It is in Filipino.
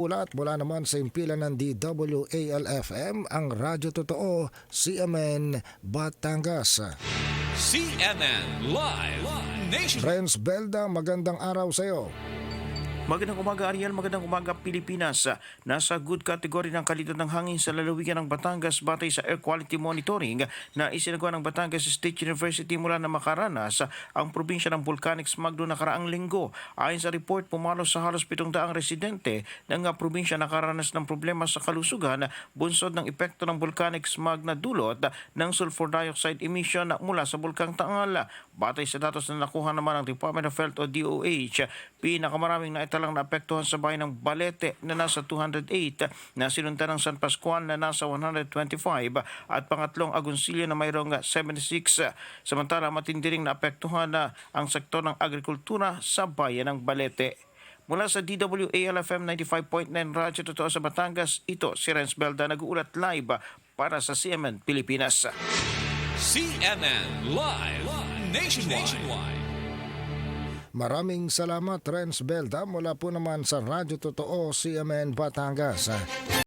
Ulat mula naman sa impilan ng DWALFM, ang Radyo Totoo, CMN, Batangas. CNN Live Nation. Renz Belda, magandang araw sa iyo. Magandang umaga Ariel, magandang umaga Pilipinas. Nasa good category ng kalidad ng hangin sa lalawigan ng Batangas batay sa air quality monitoring na isinagawa ng Batangas State University mula na makaranas ang probinsya ng volcanic smog noong nakaraang linggo. Ayon sa report, pumalo sa halos 700 residente ng probinsya nakaranas ng problema sa kalusugan bunsod ng epekto ng volcanic smog na dulot ng sulfur dioxide emission mula sa bulkang Taal. Batay sa datos na nakuha naman ng Department of Health o DOH, pinakamaraming naitalang naapektuhan sa bayan ng Balete na nasa 208, na sinundan ng San Pascual na nasa 125 at pangatlong Agoncillo na mayroong 76. Samantala matindi ring naapektuhan na ang sektor ng agrikultura sa bayan ng Balete. Mula sa DWALFM 95.9 Radyo Totoo sa Batangas, ito si Renz Belda nag-uulat live para sa CMN Pilipinas. CNN Live Nationwide. Maraming salamat Renz Belda mula po naman sa Radyo Totoo, CMN, Batangas.